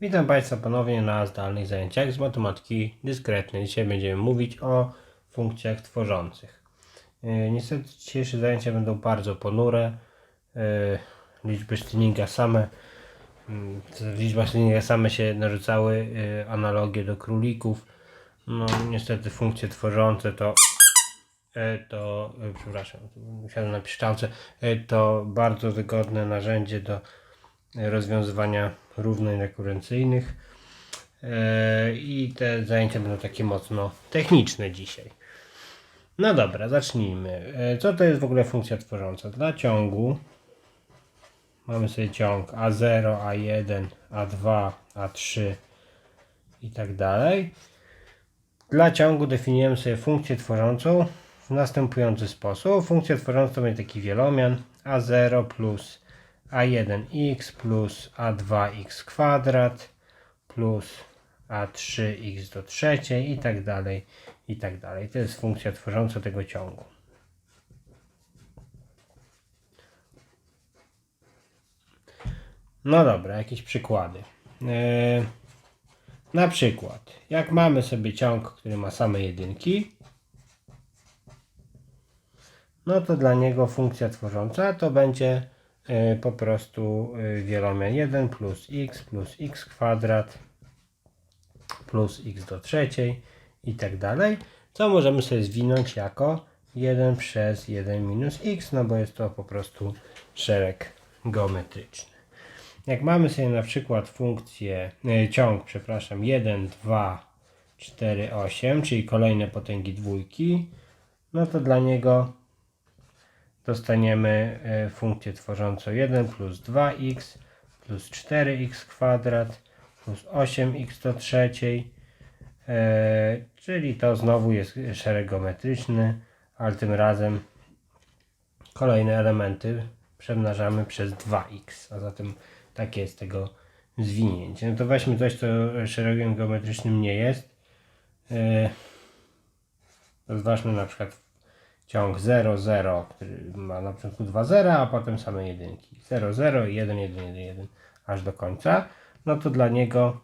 Witam Państwa ponownie na zdalnych zajęciach z matematyki dyskretnej. Dzisiaj będziemy mówić o funkcjach tworzących. Yy, Niestety dzisiejsze zajęcia będą bardzo ponure. Yy, Liczby Stillinga same mm, w liczbach Stillinga same się narzucały yy, analogie do królików. No niestety funkcje tworzące to e, to, e, przepraszam, musiałem na piszczałce, e, to bardzo wygodne narzędzie do e, rozwiązywania równań rekurencyjnych. E, I te zajęcia będą takie mocno techniczne dzisiaj. No dobra, zacznijmy. E, Co to jest w ogóle funkcja tworząca? Dla ciągu mamy sobie ciąg A0, A1, A2, A3 i tak dalej. Dla ciągu definiujemy sobie funkcję tworzącą w następujący sposób. Funkcja tworząca będzie taki wielomian a0 plus a1x plus a2x kwadrat plus a3x do trzeciej i tak dalej, i tak dalej. To jest funkcja tworząca tego ciągu. No dobra, jakieś przykłady. Yy, na przykład, jak mamy sobie ciąg, który ma same jedynki, no to dla niego funkcja tworząca to będzie po prostu y, wielomian 1 plus x plus x kwadrat plus x do trzeciej i tak dalej, co możemy sobie zwinąć jako 1 przez 1 minus x, no bo jest to po prostu szereg geometryczny. Jak mamy sobie na przykład funkcję, y, ciąg, przepraszam, 1, 2, 4, 8, czyli kolejne potęgi dwójki, no to dla niego dostaniemy e, funkcję tworzącą 1 plus 2x plus 4x kwadrat plus 8x do trzeciej, e, czyli to znowu jest szereg geometryczny, ale tym razem kolejne elementy przemnażamy przez 2x, a zatem takie jest tego zwinięcie. No to weźmy coś, co szeregiem geometrycznym nie jest. E, Rozważmy na przykład ciąg 0, 0, który ma na początku 2 zera, a potem same jedynki. 0, 0 i 1, 1, 1, 1 aż do końca. No to dla niego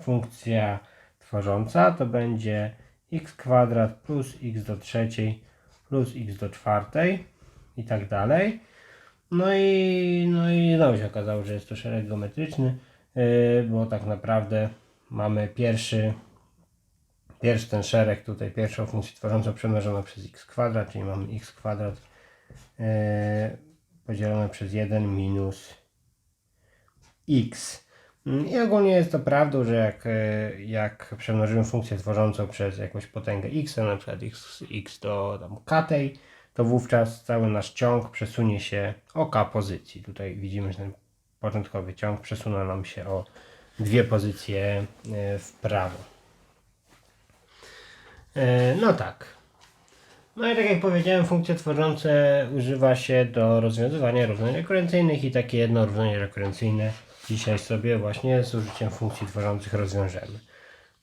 funkcja tworząca to będzie x kwadrat plus x do trzeciej plus x do czwartej i tak dalej. No i, no i znowu się okazało, że jest to szereg geometryczny, yy, bo tak naprawdę mamy pierwszy Pierwszy ten szereg tutaj, pierwszą funkcję tworzącą przemnożoną przez x kwadrat, czyli mamy x kwadrat e, podzielone przez 1 minus x. I ogólnie jest to prawdą, że jak, e, jak przemnożymy funkcję tworzącą przez jakąś potęgę x, na przykład x, x do tam k tej, to wówczas cały nasz ciąg przesunie się o k pozycji. Tutaj widzimy, że ten początkowy ciąg przesunął nam się o dwie pozycje e, w prawo. E, No tak. No i tak jak powiedziałem, funkcje tworzące używa się do rozwiązywania równań rekurencyjnych i takie jedno równanie rekurencyjne dzisiaj sobie właśnie z użyciem funkcji tworzących rozwiążemy.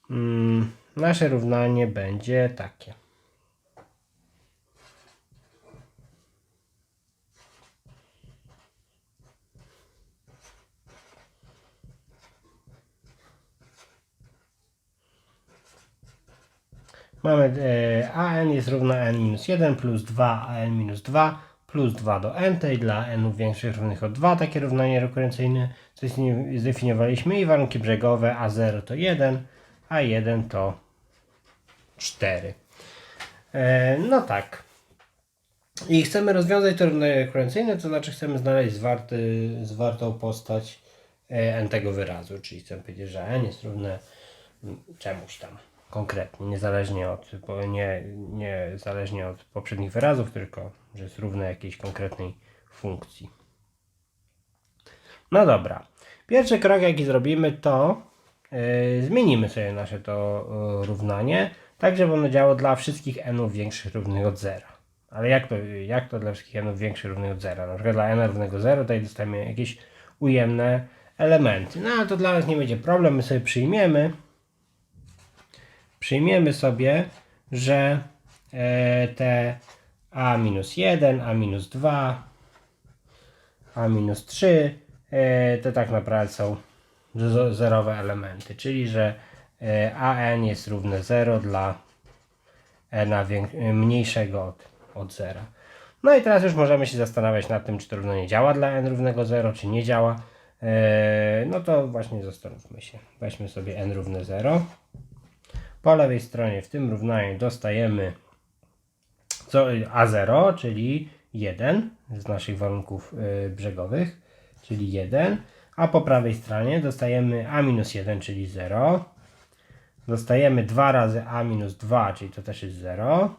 Mm, nasze równanie będzie takie. Mamy e, an jest równa n minus 1 plus 2 an minus 2 plus 2 do n, tej dla n większych równych od 2, takie równanie zdefini- zdefiniowaliśmy i warunki brzegowe a0 to 1, a 1 to 4. E, no tak. I chcemy rozwiązać to równanie rekurencyjne, to znaczy chcemy znaleźć zwarty, zwartą postać e, n tego wyrazu, czyli chcemy powiedzieć, że n jest równe mm, czemuś tam konkretnie, niezależnie od, nie, nie zależnie od poprzednich wyrazów, tylko że jest równe jakiejś konkretnej funkcji. No dobra. Pierwszy krok, jaki zrobimy, to yy, zmienimy sobie nasze to yy, równanie, tak żeby ono działało dla wszystkich n większych równych od zera. Ale jak to, jak to dla wszystkich n większych równych od zera? Na przykład dla n równego 0 tutaj dostajemy jakieś ujemne elementy. No ale to dla nas nie będzie problem, my sobie przyjmiemy, przyjmiemy sobie, że e, te a minus 1, a minus 2, a minus 3 e, to tak naprawdę są zerowe elementy, czyli że e, an jest równe 0 dla n wię- mniejszego od, od 0. No i teraz już możemy się zastanawiać nad tym, czy to równanie działa dla n równego 0, czy nie działa. E, no to właśnie zastanówmy się. Weźmy sobie n równe 0. Po lewej stronie w tym równaniu dostajemy co, A0, czyli 1 z naszych warunków y, brzegowych, czyli 1, a po prawej stronie dostajemy A minus 1, czyli 0. Dostajemy 2 razy A minus 2, czyli to też jest 0.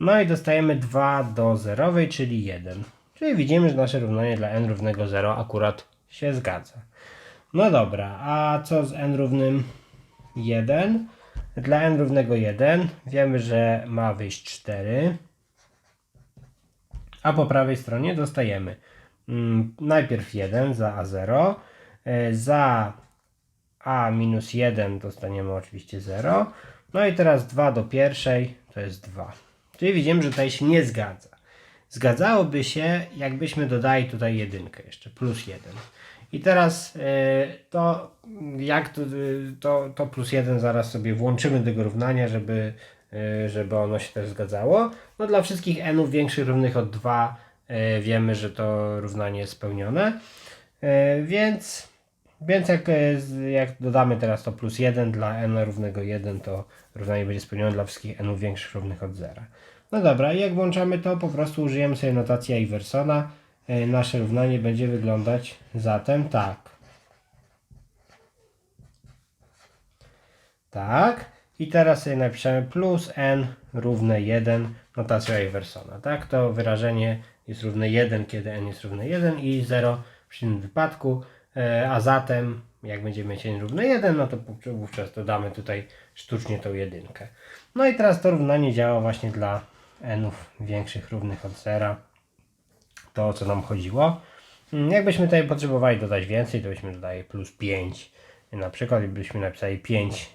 No i dostajemy 2 do zerowej, czyli 1. Czyli widzimy, że nasze równanie dla n równego 0 akurat się zgadza. No dobra, a co z n równym 1? Dla n równego 1 wiemy, że ma wyjść 4. A po prawej stronie dostajemy mm, najpierw 1 za A0. e, Za A minus 1 dostaniemy oczywiście 0. No i teraz 2 do pierwszej to jest 2. Czyli widzimy, że tutaj się nie zgadza. Zgadzałoby się, jakbyśmy dodali tutaj jedynkę jeszcze, plus 1. I teraz e, to jak to, to, to plus 1 zaraz sobie włączymy do tego równania, żeby, e, żeby ono się też zgadzało. No dla wszystkich n większych równych od 2 e, wiemy, że to równanie jest spełnione. Więc, więc jak, jak dodamy teraz to plus 1 dla n równego 1, to równanie będzie spełnione dla wszystkich n większych równych od 0. No dobra, jak włączamy to, po prostu użyjemy sobie notacji Iversona. E, Nasze równanie będzie wyglądać zatem tak. Tak. I teraz sobie napiszemy plus n równe 1 notacją Iversona. Tak, to wyrażenie jest równe 1, kiedy n jest równe 1 i 0 w innym wypadku. E, A zatem, jak będziemy mieć n równe 1, no to wó- wówczas dodamy tutaj sztucznie tą jedynkę. No i teraz to równanie działa właśnie dla nów większych równych od 0 to o co nam chodziło. Mm, Jakbyśmy tutaj potrzebowali dodać więcej, to byśmy dodali plus 5. Na przykład byśmy napisali 5,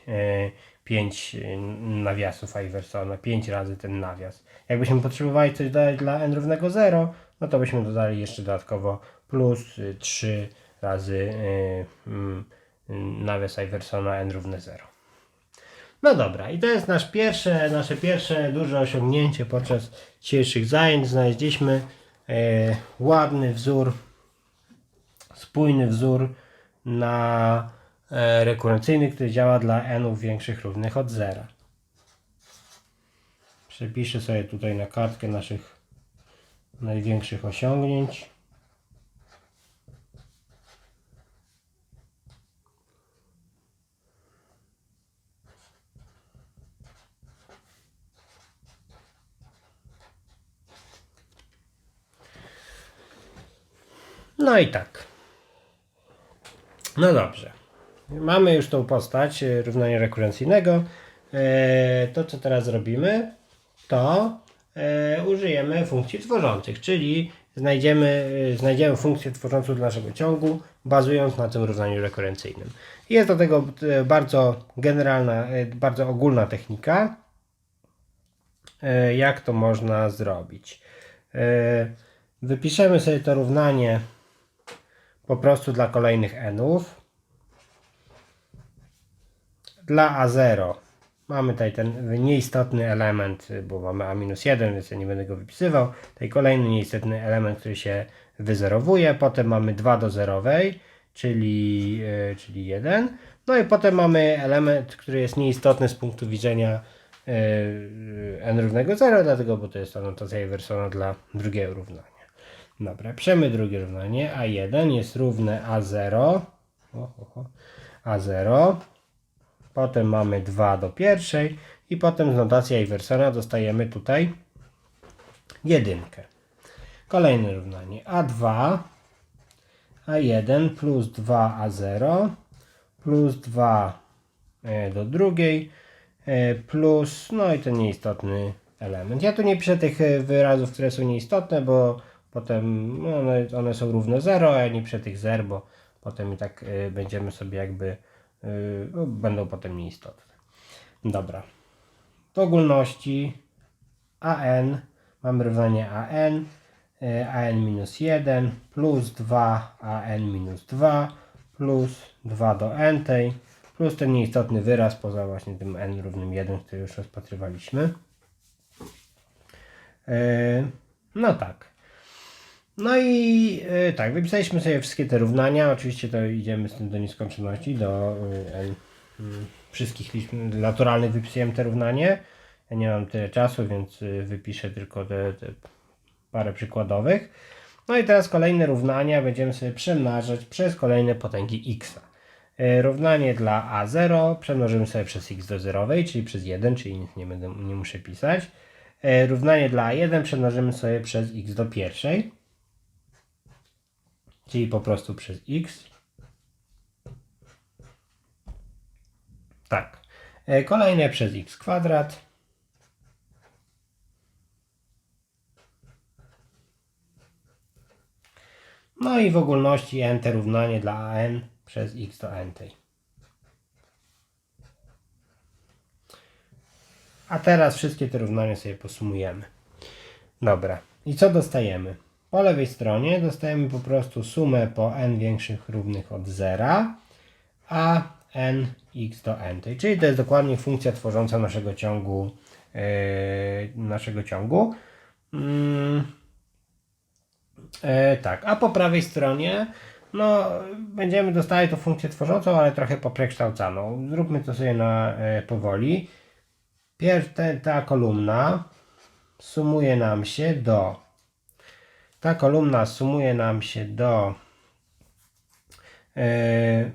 5 nawiasów Iversona, 5 razy ten nawias. Jakbyśmy potrzebowali coś dodać dla n równego 0, no to byśmy dodali jeszcze dodatkowo plus y, 3 razy y, mm, nawias Iversona n równe 0. No dobra, i to jest nasz pierwsze, nasze pierwsze duże osiągnięcie podczas dzisiejszych zajęć. Znaleźliśmy e, ładny wzór, spójny wzór na e, rekurencyjny, który działa dla n większych równych od zera. Przepiszę sobie tutaj na kartkę naszych największych osiągnięć. No i tak. No dobrze. Mamy już tą postać e, równania rekurencyjnego. E, To, co teraz zrobimy, to e, użyjemy funkcji tworzących, czyli znajdziemy, znajdziemy funkcję tworzącą dla naszego ciągu, bazując na tym równaniu rekurencyjnym. Jest do tego bardzo generalna, bardzo ogólna technika, jak to można zrobić. Wypiszemy sobie to równanie po prostu dla kolejnych nów. Dla A0 mamy tutaj ten nieistotny element, bo mamy A-1, więc ja nie będę go wypisywał. Tutaj kolejny nieistotny element, który się wyzerowuje. Potem mamy 2 do zerowej, czyli, yy, czyli 1. No i potem mamy element, który jest nieistotny z punktu widzenia yy, n równego 0, dlatego, bo to jest anotacja Iversona dla drugiego równania. Dobra, piszemy drugie równanie. A1 jest równe A0. O, o, o. A0. Potem mamy 2 do pierwszej. I potem z notacji Iversona dostajemy tutaj jedynkę. Kolejne równanie. A2. A1 plus 2A0 plus 2 e, do drugiej e, plus, no i ten nieistotny element. Ja tu nie piszę tych e, wyrazów, które są nieistotne, bo potem no, one, one są równe 0, a nie piszę tych zer, bo potem i tak e, będziemy sobie jakby, e, no, będą potem nieistotne. Dobra. W ogólności AN, mamy równanie AN, e, AN minus 1 plus 2 AN minus 2 plus 2 do n tej plus ten nieistotny wyraz poza właśnie tym n równym 1, który już rozpatrywaliśmy. Yy, No tak. No i yy, tak, wypisaliśmy sobie wszystkie te równania. Oczywiście to idziemy z tym do nieskończoności, do n, mm, wszystkich liczb naturalnych wypisujemy te równanie. Ja nie mam tyle czasu, więc yy, wypiszę tylko te, te parę przykładowych. No i teraz kolejne równania będziemy sobie przemnażać przez kolejne potęgi x. Równanie dla a0 przemnożymy sobie przez x do zerowej, czyli przez 1, czyli nic nie, będę, nie muszę pisać. Równanie dla a1 przemnożymy sobie przez x do pierwszej, czyli po prostu przez x. Tak. E, Kolejne przez x kwadrat. No i w ogólności n te równanie dla an przez x do n tej. A teraz wszystkie te równania sobie posumujemy. Dobra. I co dostajemy? Po lewej stronie dostajemy po prostu sumę po n większych równych od zera, a n x do n. Czyli to jest dokładnie funkcja tworząca naszego ciągu. Yy, naszego ciągu. E, tak, a po prawej stronie no, będziemy dostali tą funkcję tworzącą, ale trochę poprzekształcaną. Zróbmy to sobie na e, powoli. Pierw te, ta kolumna sumuje nam się do ta kolumna sumuje nam się do m,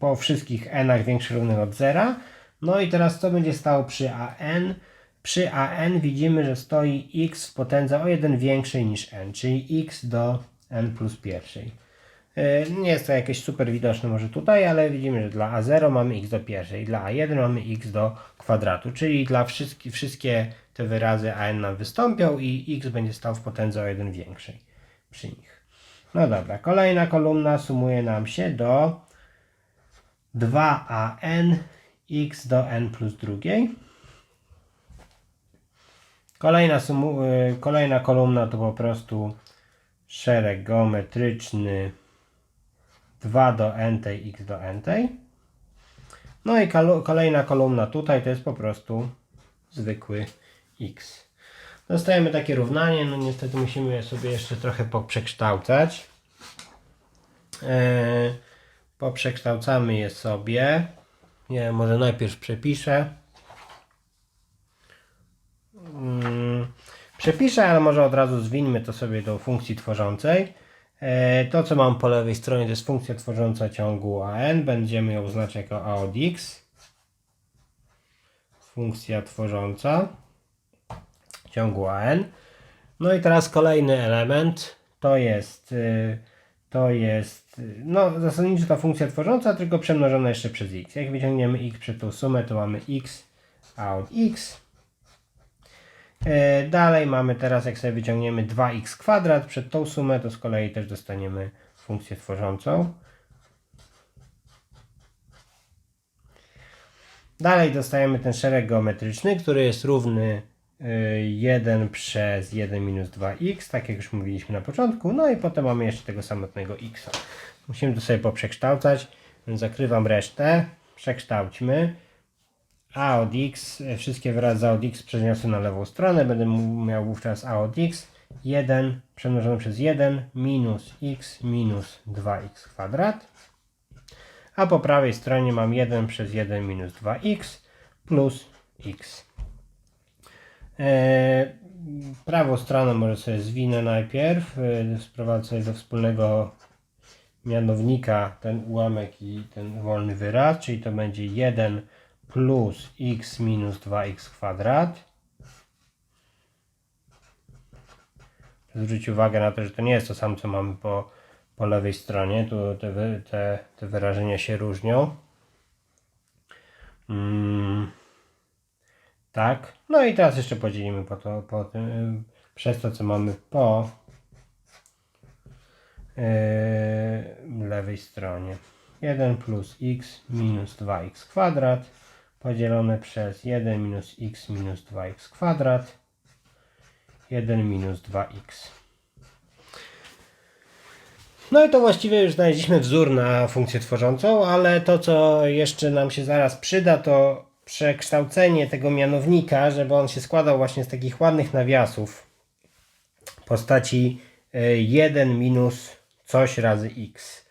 po wszystkich nach większych równych od zera. No i teraz co będzie stało przy an? Przy an widzimy, że stoi x w potędze o 1 większej niż n, czyli x do n plus pierwszej. E, Nie jest to jakieś super widoczne może tutaj, ale widzimy, że dla a0 mamy x do pierwszej, dla a1 mamy x do kwadratu, czyli dla wszystkich, wszystkie te wyrazy an nam wystąpią i x będzie stał w potędze o 1 większej przy nich. No dobra, kolejna kolumna sumuje nam się do 2an x do n plus drugiej. Kolejna, sumu, y, kolejna kolumna to po prostu szereg geometryczny 2 do n tej x do n tej. No i kolejna kolumna tutaj to jest po prostu zwykły x. Dostajemy takie równanie, no niestety musimy je sobie jeszcze trochę poprzekształcać. Eee, poprzekształcamy je sobie. Nie, może najpierw przepiszę. Mm, Przepiszę, ale może od razu zwinmy to sobie do funkcji tworzącej. E, To, co mam po lewej stronie, to jest funkcja tworząca ciągu AN. Będziemy ją oznaczać jako A od X. Funkcja tworząca ciągu AN. No i teraz kolejny element to jest, y, to jest, y, no zasadniczo ta funkcja tworząca, tylko przemnożona jeszcze przez x. Jak wyciągniemy x przed tą sumę, to mamy x a od x. E, Dalej mamy teraz, jak sobie wyciągniemy 2x kwadrat przed tą sumę, to z kolei też dostaniemy funkcję tworzącą. Dalej dostajemy ten szereg geometryczny, który jest równy y, 1 przez 1 minus 2x, tak jak już mówiliśmy na początku. No i potem mamy jeszcze tego samotnego x. Musimy to sobie poprzekształcać, więc zakrywam resztę. Przekształćmy. A od x, y, wszystkie wyrazy a od x przeniosę na lewą stronę. Będę miał wówczas a od x 1 przemnożone przez 1 minus x minus 2x kwadrat. A po prawej stronie mam 1 przez 1 minus 2x plus x. E, prawą stronę może sobie zwinę najpierw. E, sprowadzę sobie do wspólnego mianownika ten ułamek i ten wolny wyraz, czyli to będzie 1 plus x minus 2x kwadrat. Zwróć uwagę na to, że to nie jest to samo, co mamy po, po lewej stronie. Tu te, te, te wyrażenia się różnią. Mm, tak. No i teraz jeszcze podzielimy po to, po tym, y, przez to, co mamy po yy, lewej stronie. 1 plus x minus 2x kwadrat podzielone przez 1 minus x minus 2x kwadrat 1 minus 2x. No i to właściwie już znaleźliśmy wzór na funkcję tworzącą, ale to co jeszcze nam się zaraz przyda to przekształcenie tego mianownika, żeby on się składał właśnie z takich ładnych nawiasów w postaci e, 1 minus coś razy x.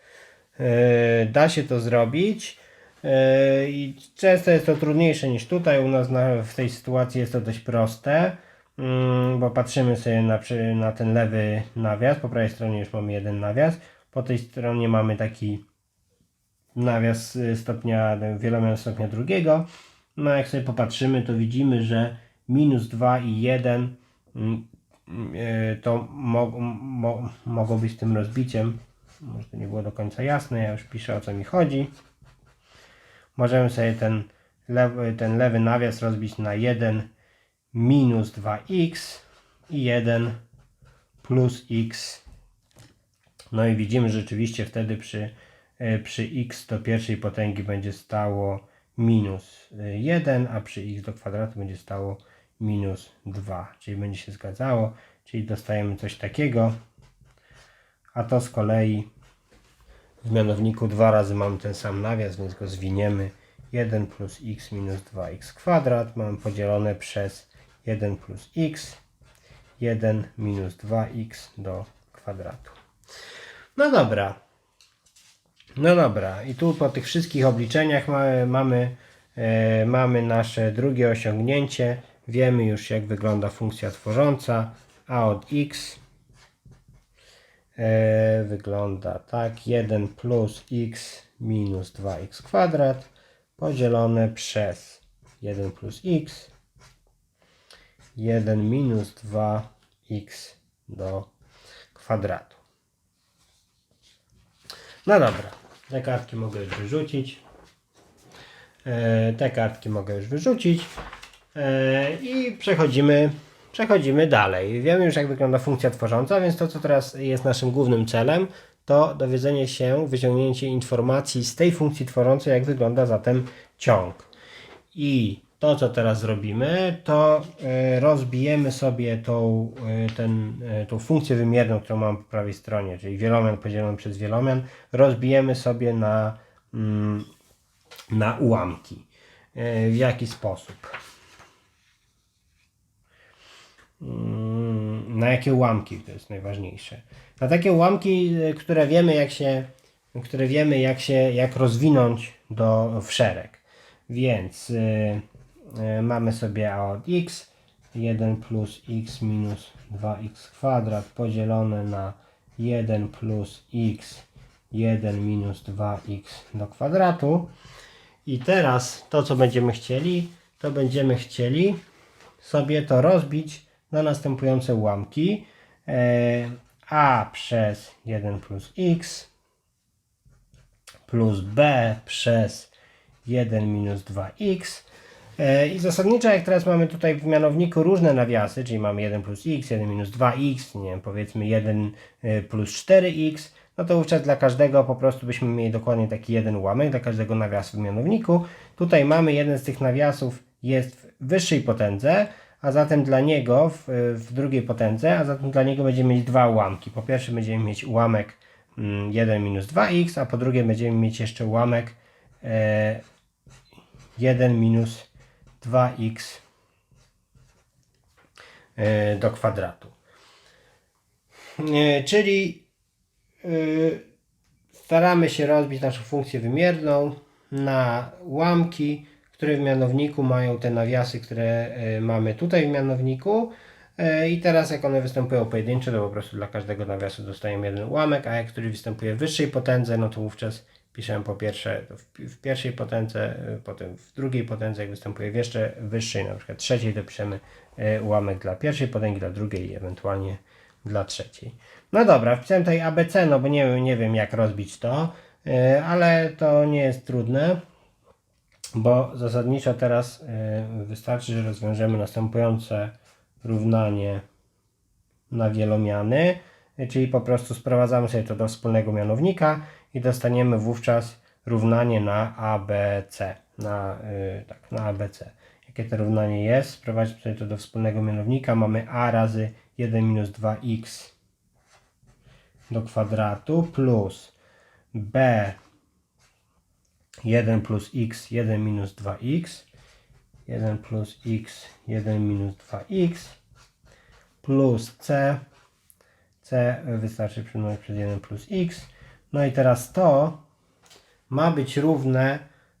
E, Da się to zrobić e, i często jest to trudniejsze niż tutaj. U nas na, w tej sytuacji jest to dość proste, mm, bo patrzymy sobie na, na ten lewy nawias. Po prawej stronie już mamy jeden nawias. Po tej stronie mamy taki nawias y, stopnia, wielomian stopnia drugiego. No jak sobie popatrzymy, to widzimy, że minus 2 i 1 mm, y, to mo, mo, mogą być tym rozbiciem. Może to nie było do końca jasne, ja już piszę o co mi chodzi. Możemy sobie ten lewy, ten lewy nawias rozbić na 1 minus 2x i 1 plus x. No i widzimy że rzeczywiście wtedy przy, e, przy x do pierwszej potęgi będzie stało minus e, 1, a przy x do kwadratu będzie stało minus 2, czyli będzie się zgadzało, czyli dostajemy coś takiego, a to z kolei w mianowniku dwa razy mamy ten sam nawias, więc go zwiniemy 1 plus x minus 2x kwadrat mamy podzielone przez 1 plus x 1 minus 2x do kwadratu. No dobra. No dobra. I tu po tych wszystkich obliczeniach mamy, mamy, e, mamy nasze drugie osiągnięcie. Wiemy już jak wygląda funkcja tworząca. A od x e, wygląda tak. 1 plus x minus 2x kwadrat podzielone przez 1 plus x 1 minus 2x do kwadratu. No dobra, te kartki mogę już wyrzucić. E, te kartki mogę już wyrzucić. E, I przechodzimy, przechodzimy dalej. Wiemy już jak wygląda funkcja tworząca, więc to co teraz jest naszym głównym celem, to dowiedzenie się, wyciągnięcie informacji z tej funkcji tworzącej, jak wygląda zatem ciąg. I to, co teraz zrobimy, to e, rozbijemy sobie tą, e, ten, e, tą funkcję wymierną, którą mam po prawej stronie, czyli wielomian podzielony przez wielomian, rozbijemy sobie na, mm, na ułamki. W jaki sposób? Mm, Na jakie ułamki to jest najważniejsze? Na takie ułamki, e, które wiemy jak się, które wiemy jak się, jak rozwinąć do, w szereg. Więc y, y, mamy sobie a od x 1 plus x minus 2x kwadrat podzielone na 1 plus x 1 minus 2x do kwadratu. I teraz to co będziemy chcieli, to będziemy chcieli sobie to rozbić na następujące ułamki. E, a przez 1 plus x plus b przez 1 minus 2x. E, I zasadniczo, jak teraz mamy tutaj w mianowniku różne nawiasy, czyli mamy 1 plus x, 1 minus 2x, nie wiem, powiedzmy 1 e, plus 4x, no to wówczas dla każdego po prostu byśmy mieli dokładnie taki jeden ułamek, dla każdego nawiasu w mianowniku. Tutaj mamy jeden z tych nawiasów jest w wyższej potędze, a zatem dla niego w, w drugiej potędze, a zatem dla niego będziemy mieć dwa ułamki. Po pierwsze będziemy mieć ułamek mm, 1 minus 2x, a po drugie będziemy mieć jeszcze ułamek e, 1 minus 2x e, do kwadratu. E, Czyli e, staramy się rozbić naszą funkcję wymierną na ułamki, które w mianowniku mają te nawiasy, które e, mamy tutaj w mianowniku. E, I teraz jak one występują pojedynczo, to po prostu dla każdego nawiasu dostajemy jeden ułamek, a jak który występuje w wyższej potędze, no to wówczas piszemy po pierwsze w, pierwszej potędze, e, potem w drugiej potędze, jak występuje w jeszcze wyższej, na przykład trzeciej, to piszemy ułamek dla pierwszej potęgi, dla drugiej i ewentualnie dla trzeciej. No dobra, wpisałem tutaj ABC, no bo nie, nie wiem jak rozbić to, ale to nie jest trudne, bo zasadniczo teraz e, wystarczy, że rozwiążemy następujące równanie na wielomiany, y, czyli po prostu sprowadzamy sobie to do wspólnego mianownika i dostaniemy wówczas równanie na ABC. Na, y, tak, na ABC. Jakie to równanie jest? Sprowadźmy sobie to do wspólnego mianownika. Mamy a razy 1 minus 2x do kwadratu plus b 1 plus x 1 minus 2x 1 plus x 1 minus 2x plus c c wystarczy przymnożyć przez 1 plus x no i teraz to ma być równe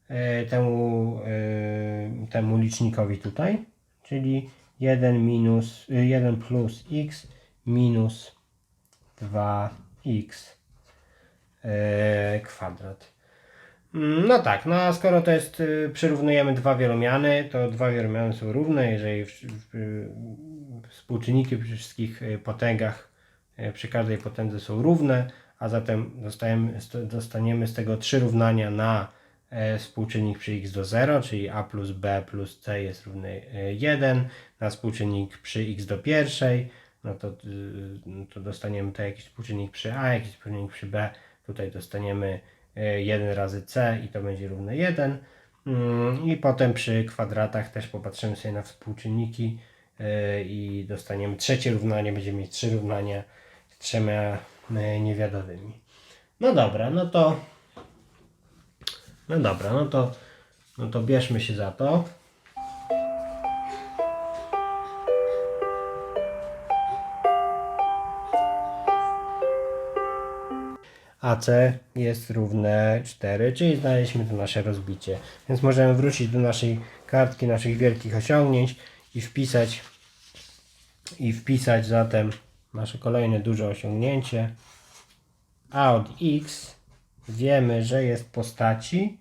e, temu, e, temu licznikowi tutaj, czyli 1 minus, e, 1 plus x minus 2x e, kwadrat. No tak, no a skoro to jest, y, przyrównujemy dwa wielomiany, to dwa wielomiany są równe, jeżeli współczynniki przy wszystkich y, potęgach y, przy każdej potędze są równe, a zatem dostajemy, dostaniemy z tego trzy równania na e, współczynnik przy x do 0, czyli a plus b plus c jest równy 1, na współczynnik przy x do pierwszej, no to, no to dostaniemy to jakiś współczynnik przy a, jakiś współczynnik przy b, tutaj dostaniemy e, 1 razy c i to będzie równe 1. Mm, I potem przy kwadratach też popatrzymy sobie na współczynniki e, i dostaniemy trzecie równanie, będziemy mieć trzy równania z trzema e, niewiadomymi. No dobra, no to no dobra, no to no to bierzmy się za to. AC jest równe 4, czyli znaleźliśmy tu nasze rozbicie. Więc możemy wrócić do naszej kartki naszych wielkich osiągnięć i wpisać i wpisać zatem nasze kolejne duże osiągnięcie. A od x wiemy, że jest w postaci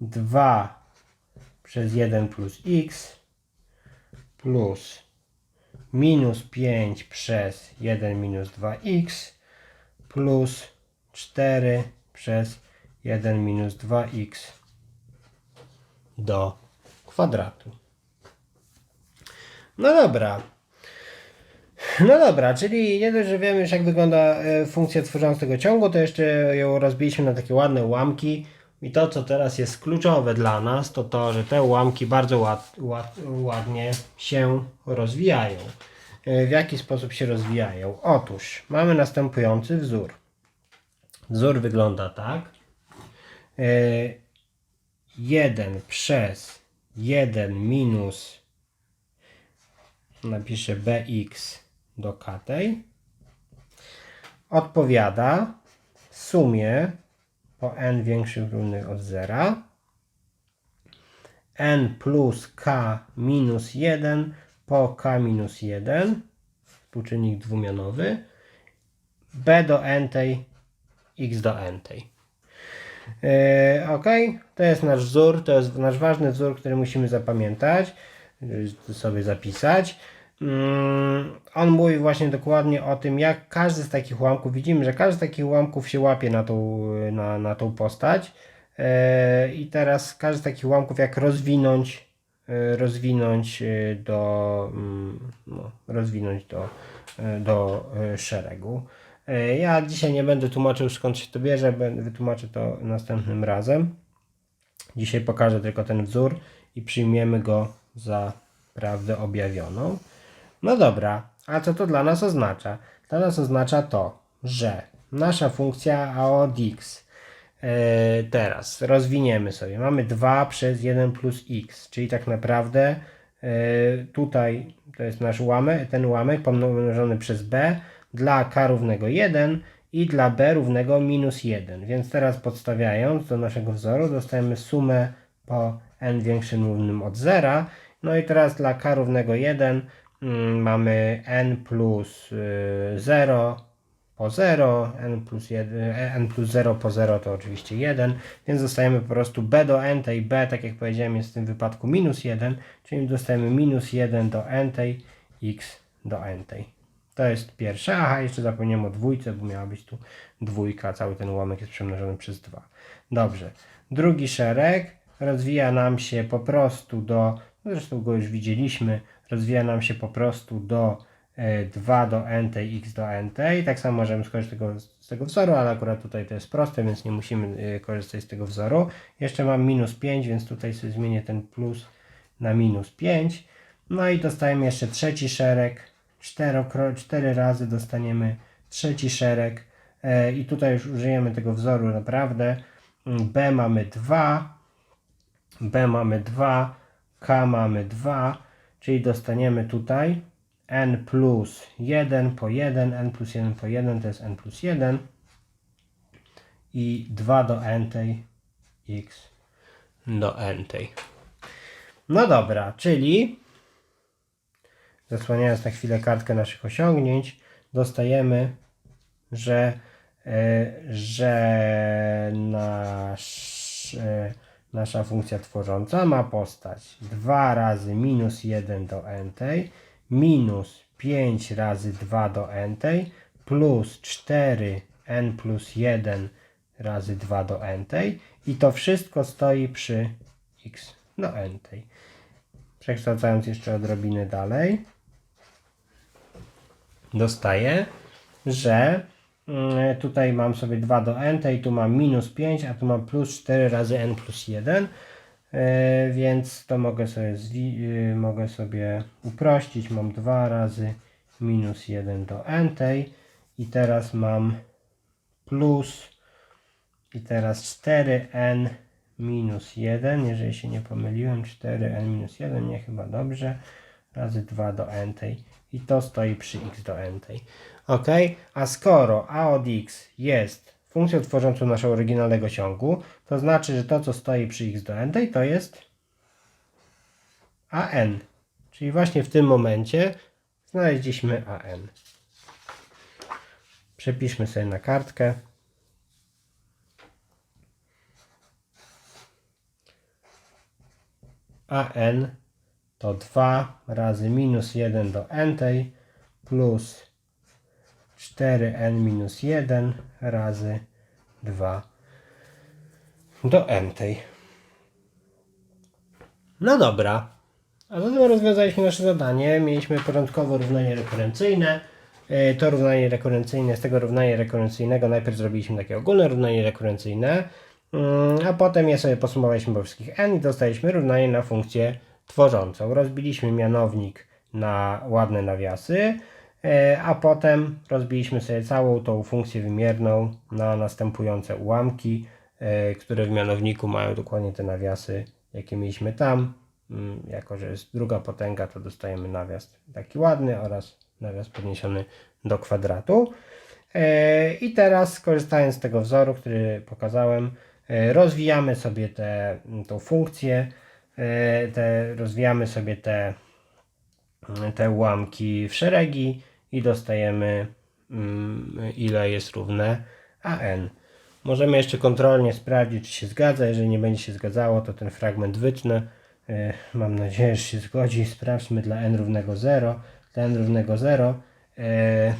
2 przez 1 plus x plus minus 5 przez 1 minus 2x plus 4 przez 1 minus 2x do kwadratu. No dobra. No dobra, czyli nie dość, że wiemy już jak wygląda e, funkcja tworząca tego ciągu, to jeszcze ją rozbiliśmy na takie ładne ułamki. I to, co teraz jest kluczowe dla nas, to to, że te ułamki bardzo ład, ład, ładnie się rozwijają. E, W jaki sposób się rozwijają? Otóż mamy następujący wzór. Wzór wygląda tak. E, 1 przez 1 minus napiszę bx do k tej odpowiada sumie po n większych równych od zera n plus k minus 1 po k minus 1 współczynnik dwumianowy b do n tej x do n tej E, ok, to jest nasz wzór, to jest nasz ważny wzór, który musimy zapamiętać, sobie zapisać. Mm, On mówi właśnie dokładnie o tym, jak każdy z takich ułamków, widzimy, że każdy z takich ułamków się łapie na tą, na, na tą postać. E, I teraz każdy z takich ułamków, jak rozwinąć, e, rozwinąć do, mm, no, rozwinąć do, e, do szeregu. E, Ja dzisiaj nie będę tłumaczył skąd się to bierze, wytłumaczę to następnym razem. Dzisiaj pokażę tylko ten wzór i przyjmiemy go za prawdę objawioną. No dobra, a co to dla nas oznacza? Dla nas oznacza to, że nasza funkcja a od x e, teraz rozwiniemy sobie. Mamy 2 przez 1 plus x, czyli tak naprawdę e, tutaj to jest nasz ułamek, ten ułamek pomnożony przez b dla k równego 1 i dla b równego minus 1. Więc teraz podstawiając do naszego wzoru dostajemy sumę po n większym równym od 0. No i teraz dla k równego 1 mm, mamy n plus y, 0 po 0, n plus, 1, n plus 0 po 0 to oczywiście 1, więc dostajemy po prostu b do n tej b, tak jak powiedziałem, jest w tym wypadku minus 1, czyli dostajemy minus 1 do n tej x do n tej. To jest pierwsze. Aha, jeszcze zapomniałem o dwójce, bo miała być tu dwójka, cały ten ułamek jest przemnożony przez 2. Dobrze. Drugi szereg rozwija nam się po prostu do, no zresztą go już widzieliśmy, rozwija nam się po prostu do e, 2 do n tej x do n tej. Tak samo możemy skorzystać tego, z tego wzoru, ale akurat tutaj to jest proste, więc nie musimy e, korzystać z tego wzoru. Jeszcze mam minus 5, więc tutaj sobie zmienię ten plus na minus 5. No i dostajemy jeszcze trzeci szereg. 4, cztery razy dostaniemy trzeci szereg e, i tutaj już użyjemy tego wzoru naprawdę. Mm, B mamy 2, B mamy 2, K mamy 2, czyli dostaniemy tutaj n plus 1 po 1, n plus 1 po 1 to jest n plus 1 i 2 do n tej x do n tej. No dobra, czyli zasłaniając na chwilę kartkę naszych osiągnięć, dostajemy, że, e, że nasz, e, nasza funkcja tworząca ma postać 2 razy minus 1 do n tej, minus 5 razy 2 do n tej, plus 4 n plus 1 razy 2 do n tej i to wszystko stoi przy x do n tej. Przekształcając jeszcze odrobinę dalej, dostaję, że mm, tutaj mam sobie 2 do n, tej tu mam minus 5, a tu mam plus 4 razy n plus 1, e, więc to mogę sobie, y, mogę sobie uprościć. Mam 2 razy minus 1 do n i teraz mam plus i teraz 4n minus 1, jeżeli się nie pomyliłem, 4n minus 1, nie chyba dobrze, razy 2 do n tej i to stoi przy x do n tej. Ok, a skoro a od x jest funkcją tworzącą naszego oryginalnego ciągu, to znaczy, że to co stoi przy x do n tej to jest an. Czyli właśnie w tym momencie znaleźliśmy an. Przepiszmy sobie na kartkę. an to 2 razy minus 1 do n tej plus 4n minus 1 razy 2 do n tej. No dobra. A zatem rozwiązaliśmy nasze zadanie. Mieliśmy początkowo równanie rekurencyjne. E, To równanie rekurencyjne, z tego równania rekurencyjnego najpierw zrobiliśmy takie ogólne równanie rekurencyjne, mm, a potem je sobie podsumowaliśmy po wszystkich n i dostaliśmy równanie na funkcję tworzącą. Rozbiliśmy mianownik na ładne nawiasy, e, a potem rozbiliśmy sobie całą tą funkcję wymierną na następujące ułamki, e, które w mianowniku mają dokładnie te nawiasy, jakie mieliśmy tam. Mm, Jako, że jest druga potęga, to dostajemy nawias taki ładny oraz nawias podniesiony do kwadratu. E, I teraz korzystając z tego wzoru, który pokazałem, rozwijamy sobie tą funkcję, te, rozwijamy sobie te, te ułamki w szeregi i dostajemy mm, ile jest równe an. Możemy jeszcze kontrolnie sprawdzić, czy się zgadza. Jeżeli nie będzie się zgadzało, to ten fragment wytnę. E, Mam nadzieję, że się zgodzi. Sprawdźmy dla n równego 0. Dla n równego 0 e,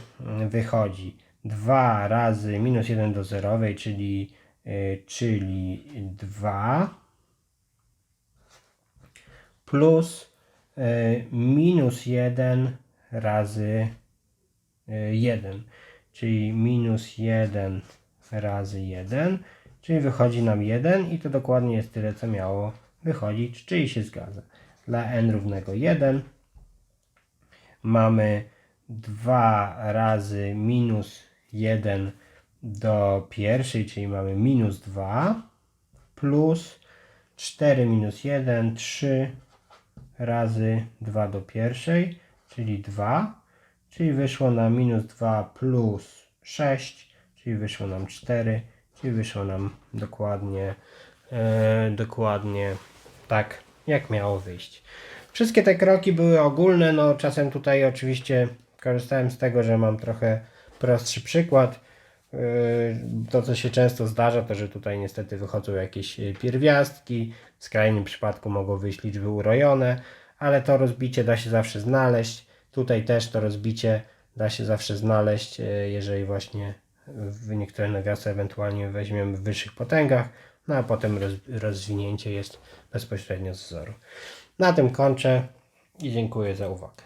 wychodzi 2 razy minus 1 do zerowej, czyli, e, czyli 2 plus e, minus 1 razy e, 1, czyli minus 1 razy 1, czyli wychodzi nam 1 i to dokładnie jest tyle, co miało wychodzić, czyli się zgadza. Dla n równego 1 mamy 2 razy minus 1 do pierwszej, czyli mamy minus 2 plus 4 minus 1, 3 razy 2 do pierwszej, czyli 2, czyli wyszło nam minus 2 plus 6, czyli wyszło nam 4, czyli wyszło nam dokładnie, e, dokładnie tak, jak miało wyjść. Wszystkie te kroki były ogólne, no czasem tutaj oczywiście korzystałem z tego, że mam trochę prostszy przykład. Yy, To, co się często zdarza, to że tutaj niestety wychodzą jakieś yy, pierwiastki, w skrajnym przypadku mogą wyjść liczby urojone, ale to rozbicie da się zawsze znaleźć. Tutaj też to rozbicie da się zawsze znaleźć, yy, jeżeli właśnie niektóre nawiasy ewentualnie weźmiemy w wyższych potęgach, no a potem roz, rozwinięcie jest bezpośrednio z wzoru. Na tym kończę i dziękuję za uwagę.